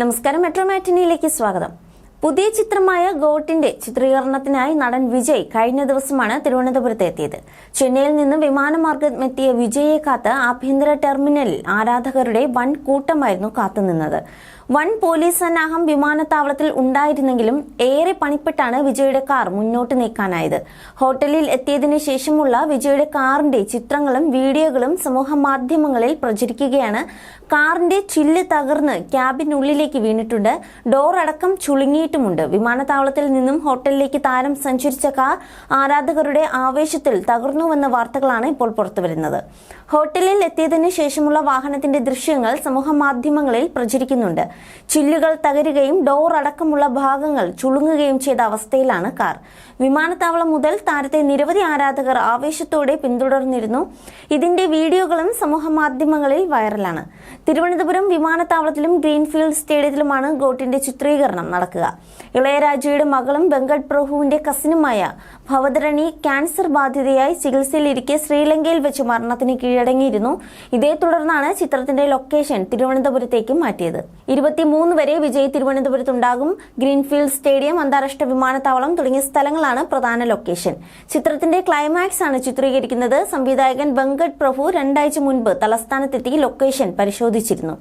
നമസ്കാരം. മെട്രോ മാറ്റിനിയിലേക്ക് സ്വാഗതം. പുതിയ ചിത്രമായ ഗോട്ടിന്റെ ചിത്രീകരണത്തിനായി നടൻ വിജയ് കഴിഞ്ഞ ദിവസമാണ് തിരുവനന്തപുരത്ത് എത്തിയത്. ചെന്നൈയിൽ നിന്ന് വിമാനമാർഗം എത്തിയ വിജയെ കാത്ത് ആഭ്യന്തര ടെർമിനലിൽ ആരാധകരുടെ വൻ കൂട്ടമായിരുന്നു കാത്തുനിന്നത് വൻ പോലീസ് സന്നാഹം വിമാനത്താവളത്തിൽ ഉണ്ടായിരുന്നെങ്കിലും ഏറെ പണിപ്പെട്ടാണ് വിജയുടെ കാർ മുന്നോട്ട് നീക്കാനായത്. ഹോട്ടലിൽ എത്തിയതിനു ശേഷമുള്ള വിജയുടെ കാറിന്റെ ചിത്രങ്ങളും വീഡിയോകളും സമൂഹ മാധ്യമങ്ങളിൽ പ്രചരിക്കുകയാണ് കാറിന്റെ ചില്ല് തകർന്ന് ക്യാബിനുള്ളിലേക്ക് വീണിട്ടുണ്ട്. ഡോർ അടക്കം ചുളുങ്ങിയിട്ടുമുണ്ട്. വിമാനത്താവളത്തിൽ നിന്നും ഹോട്ടലിലേക്ക് താരം സഞ്ചരിച്ച കാർ ആരാധകരുടെ ആവേശത്തിൽ തകർന്നുവെന്ന വാർത്തകളാണ് ഇപ്പോൾ പുറത്തുവരുന്നത്. ഹോട്ടലിൽ എത്തിയതിനു ശേഷമുള്ള വാഹനത്തിന്റെ ദൃശ്യങ്ങൾ സമൂഹ മാധ്യമങ്ങളിൽ പ്രചരിക്കുന്നുണ്ട്. ചില്ലുകൾ തകരുകയും ഡോർ അടക്കമുള്ള ഭാഗങ്ങൾ ചുളുങ്ങുകയും ചെയ്ത അവസ്ഥയിലാണ് കാർ. വിമാനത്താവളം മുതൽ താരത്തെ നിരവധി ആരാധകർ ആവേശത്തോടെ പിന്തുടർന്നിരുന്നു. ഇതിന്റെ വീഡിയോകളും സമൂഹ മാധ്യമങ്ങളിൽ വൈറലാണ്. തിരുവനന്തപുരം വിമാനത്താവളത്തിലും ഗ്രീൻഫീൽഡ് സ്റ്റേഡിയത്തിലുമാണ് ഗോട്ടിന്റെ ചിത്രീകരണം നടക്കുക. ഇളയരാജയുടെ മകളും വെങ്കട് പ്രഭുവിന്റെ കസിനുമായ ഭവതരണി ക്യാൻസർ ബാധിതയായി ചികിത്സയിലിരിക്കെ ശ്രീലങ്കയിൽ വെച്ച് മരണത്തിന് കീഴടങ്ങിയിരുന്നു. ഇതേ തുടർന്നാണ് ചിത്രത്തിന്റെ ലൊക്കേഷൻ തിരുവനന്തപുരത്തേക്ക് മാറ്റിയത്. ഇരുപത്തിമൂന്ന് വരെ വിജയ് തിരുവനന്തപുരത്തുണ്ടാകും. ഗ്രീൻഫീൽഡ് സ്റ്റേഡിയം അന്താരാഷ്ട്ര വിമാനത്താവളം തുടങ്ങിയ സ്ഥലങ്ങളാണ് പ്രധാന ലൊക്കേഷൻ. ചിത്രത്തിന്റെ ക്ലൈമാക്സ് ആണ് ചിത്രീകരിക്കുന്നത്. സംവിധായകൻ വെങ്കട് പ്രഭു രണ്ടാഴ്ച മുൻപ് തലസ്ഥാനത്തെത്തി ലൊക്കേഷൻ പരിശോധിച്ചിരുന്നു.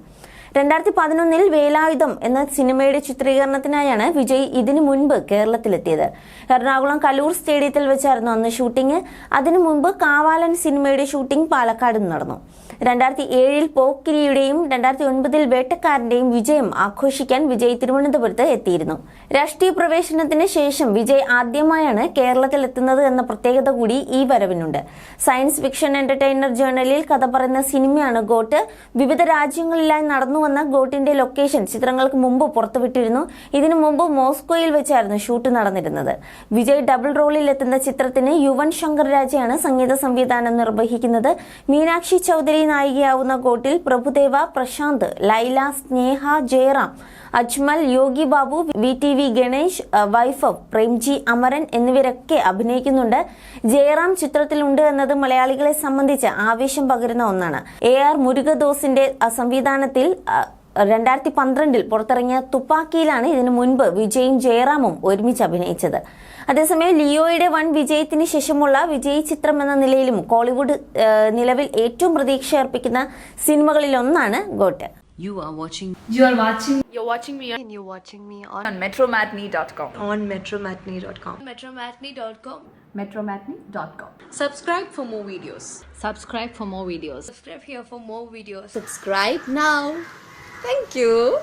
രണ്ടായിരത്തി പതിനൊന്നിൽ വേലായുധം എന്ന സിനിമയുടെ ചിത്രീകരണത്തിനായാണ് വിജയ് ഇതിനു മുൻപ് കേരളത്തിലെത്തിയത്. എറണാകുളം കലൂർ സ്റ്റേഡിയത്തിൽ വെച്ചായിരുന്നു അന്ന് ഷൂട്ടിംഗ്. അതിനു മുൻപ് കാവാലൻ സിനിമയുടെ ഷൂട്ടിംഗ് പാലക്കാട് നടന്നു. രണ്ടായിരത്തി ഏഴിൽ പോക്കിരിയുടെയും രണ്ടായിരത്തി ഒൻപതിൽ വേട്ടക്കാരന്റെയും വിജയം ആഘോഷിക്കാൻ വിജയ് തിരുവനന്തപുരത്ത് എത്തിയിരുന്നു. രാഷ്ട്രീയ പ്രവേശനത്തിന് ശേഷം വിജയ് ആദ്യമായാണ് കേരളത്തിൽ എത്തുന്നത് എന്ന പ്രത്യേകത കൂടി ഈ വരവിനുണ്ട്. സയൻസ് ഫിക്ഷൻ എന്റർടൈനർ ജേർണലിൽ കഥ പറയുന്ന സിനിമയാണ് ഗോട്ട്. വിവിധ രാജ്യങ്ങളിലായി നടന്നുവന്ന ഗോട്ടിന്റെ ലൊക്കേഷൻ ചിത്രങ്ങൾക്ക് മുമ്പ് പുറത്തുവിട്ടിരുന്നു. ഇതിനു മുമ്പ് മോസ്കോയിൽ വെച്ചായിരുന്നു ഷൂട്ട് നടന്നിരുന്നത്. വിജയ് ഡബിൾ റോളിൽ എത്തുന്ന ചിത്രത്തിന് യുവൻ ശങ്കർ രാജയാണ് സംഗീത സംവിധാനം നിർവഹിക്കുന്നത്. മീനാക്ഷി ചൌധരി നായികയാവുന്ന കോട്ടിൽ Prabhudeva Prashanth Laila Sneha Jayaram Ajmal Yogi Babu V T V Ganesh Vaibhav Premji Amaran എന്നിവരൊക്കെ അഭിനയിക്കുന്നുണ്ട്. ജയറാം ചിത്രത്തിലുണ്ട് എന്നത് മലയാളികളെ സംബന്ധിച്ച് ആവേശം പകരുന്ന ഒന്നാണ്. എ ആർ മുരുകദോസിന്റെ സംവിധാനത്തിൽ രണ്ടായിരത്തി പന്ത്രണ്ടിൽ പുറത്തിറങ്ങിയ തുപ്പാക്കിയിലാണ് ഇതിനു മുൻപ് വിജയും ജയറാമും ഒരുമിച്ച് അഭിനയിച്ചത് അതേസമയം ലിയോയുടെ വൻ വിജയത്തിന് ശേഷമുള്ള വിജയ് ചിത്രം എന്ന നിലയിലും കോളിവുഡ് നിലവിൽ ഏറ്റവും പ്രതീക്ഷ അർപ്പിക്കുന്ന സിനിമകളിലൊന്നാണ് GOAT You are watching You are watching You're watching me and you're watching me on, on metromatney.com. on metromatney.com. metromatney.com. metromatney.com. Subscribe for more videos. subscribe for more videos. Subscribe here for more videos. Subscribe now. Thank you.